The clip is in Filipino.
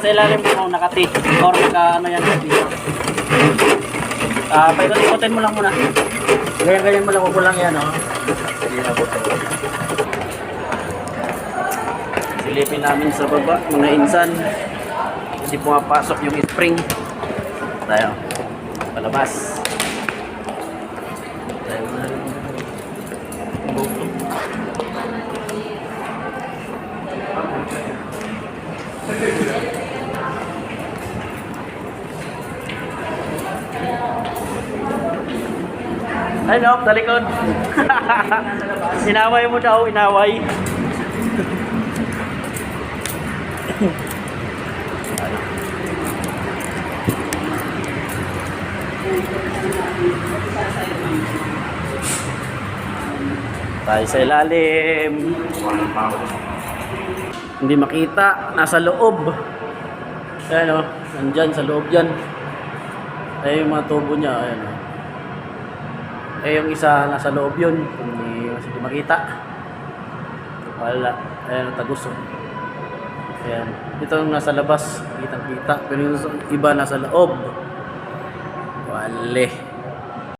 ilalim mo nakati or naka ano yan. Ah, uh, paikot-ikotin mo lang muna. Ganyan-ganyan mo lang, huwag mo lang yan, oh. Silipin namin sa baba, mga insan. Hindi pumapasok yung spring. Tayo. Palabas. Ay, no, talikod. inaway mo daw, inaway. Tayo sa ilalim. Hindi makita, nasa loob. Ayan o, nandyan sa loob yan. Ayan yung mga tubo niya, ayan o. Eh yung isa nasa loob yun, hindi hindi makita. Wala. Ayan tagos oh. Ayan. Ito yung nasa labas, kitang kita. Pero yung iba nasa loob. Wale.